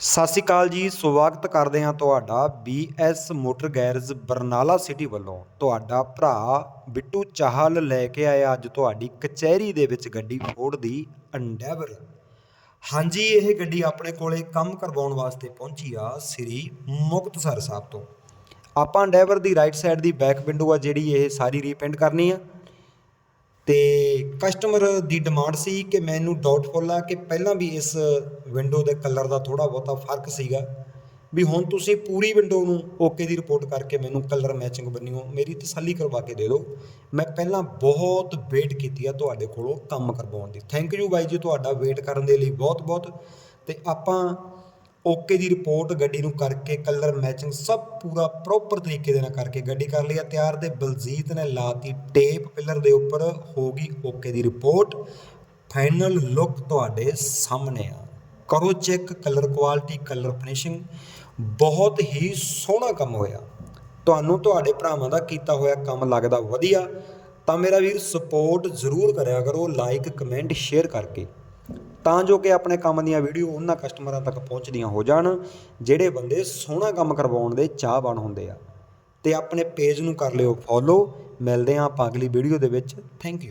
ਸਤਿ ਸ਼੍ਰੀ ਅਕਾਲ ਜੀ, ਸਵਾਗਤ ਕਰਦੇ ਹਾਂ ਤੁਹਾਡਾ BS motor garage Barnala city ਵੱਲੋਂ। ਤੁਹਾਡਾ ਭਰਾ ਬਿੱਟੂ ਚਾਹਲ ਲੈ ਕੇ ਆਇਆ ਅੱਜ ਤੁਹਾਡੀ ਕਚਹਿਰੀ ਦੇ ਵਿੱਚ ਗੱਡੀ ਫੋੜ ਦੀ ਅੰਡੈਵਰ ਹਾਂਜੀ, ਇਹ ਗੱਡੀ ਆਪਣੇ ਕੋਲੇ ਕੰਮ ਕਰਵਾਉਣ ਵਾਸਤੇ ਪਹੁੰਚੀ ਆ ਸ੍ਰੀ ਮੁਕਤਸਰ ਸਾਹਿਬ ਤੋਂ। ਆਪਾਂ ਅੰਡੈਵਰ ਦੀ ਰਾਈਟ ਸਾਈਡ ਦੀ ਬੈਕ ਵਿੰਡੋ ਆ ਜਿਹੜੀ ਇਹ ਸਾਰੀ ਰੀਪੇਂਟ ਕਰਨੀ ਆ। ਤੇ ਕਸਟਮਰ ਦੀ ਡਿਮਾਂਡ ਸੀ ਕਿ ਮੈਨੂੰ ਡਾਊਟਫੁਲ ਆ ਕਿ ਪਹਿਲਾਂ ਵੀ ਇਸ ਵਿੰਡੋ ਦੇ ਕਲਰ ਦਾ ਥੋੜਾ ਬਹੁਤਾ ਫ਼ਰਕ ਸੀਗਾ ਵੀ ਹੁਣ ਤੁਸੀਂ ਪੂਰੀ ਵਿੰਡੋ ਨੂੰ ਓਕੇ ਦੀ ਰਿਪੋਰਟ ਕਰਕੇ ਮੈਨੂੰ ਕਲਰ ਮੈਚਿੰਗ ਬੰਨਿਓ ਮੇਰੀ ਤਸੱਲੀ ਕਰਵਾ ਕੇ ਦੇ ਦਿਓ। ਮੈਂ ਪਹਿਲਾਂ ਬਹੁਤ ਵੇਟ ਕੀਤੀ ਆ ਤੁਹਾਡੇ ਕੋਲੋਂ ਕੰਮ ਕਰਵਾਉਣ ਦੀ। ਥੈਂਕ ਯੂ ਬਾਈ ਜੀ ਤੁਹਾਡਾ ਵੇਟ ਕਰਨ ਦੇ ਲਈ ਬਹੁਤ ਬਹੁਤ ਤੇ ਆਪਾਂ ਓਕੇ ਦੀ ਰਿਪੋਰਟ ਗੱਡੀ ਨੂੰ ਕਰਕੇ ਕਲਰ ਮੈਚਿੰਗ ਸਭ ਪੂਰਾ ਪ੍ਰੋਪਰ ਤਰੀਕੇ ਦੇ ਨਾਲ ਕਰਕੇ ਗੱਡੀ ਕਰ ਲਈ ਆ ਤਿਆਰ ਤੇ ਬਲਜੀਤ ਨੇ ਲਾਤੀ ਟੇਪ ਪਿਲਰ ਦੇ ਉੱਪਰ ਹੋ ਗਈ ਓਕੇ ਦੀ ਰਿਪੋਰਟ। ਫਾਈਨਲ ਲੁੱਕ ਤੁਹਾਡੇ ਸਾਹਮਣੇ ਆ। ਕਰੋ check colour quality colour finishing ਬਹੁਤ ਹੀ ਸੋਹਣਾ ਕੰਮ ਹੋਇਆ। ਤੁਹਾਨੂੰ ਤੁਹਾਡੇ ਭਰਾਵਾਂ ਦਾ ਕੀਤਾ ਹੋਇਆ ਕੰਮ ਲੱਗਦਾ ਵਧੀਆ। ਤਾਂ ਮੇਰਾ ਵੀਰ ਸਪੋਰਟ ਜ਼ਰੂਰ ਕਰਿਆ ਕਰੋ। ਲਾਈਕ ਕਮੈਂਟ ਸ਼ੇਅਰ ਕਰਕੇ। ਤਾਂ ਜੋ ਕਿ ਆਪਣੇ ਕੰਮ ਦੀਆਂ ਵੀਡੀਓ ਉਹਨਾਂ ਕਸਟਮਰਾਂ ਤੱਕ ਪਹੁੰਚਦੀਆਂ ਹੋ ਜਾਣ, ਜਿਹੜੇ ਬੰਦੇ ਸੋਹਣਾ ਕੰਮ ਕਰਵਾਉਣ ਦੇ ਚਾਹਵਾਨ ਹੁੰਦੇ ਆ। ਤੇ ਆਪਣੇ ਪੇਜ ਨੂੰ ਕਰ ਲਿਓ ਫੋਲੋ। ਮਿਲਦੇ ਹਾਂ ਆਪਾਂ ਅਗਲੀ ਵੀਡੀਓ ਦੇ ਵਿੱਚ। Thank you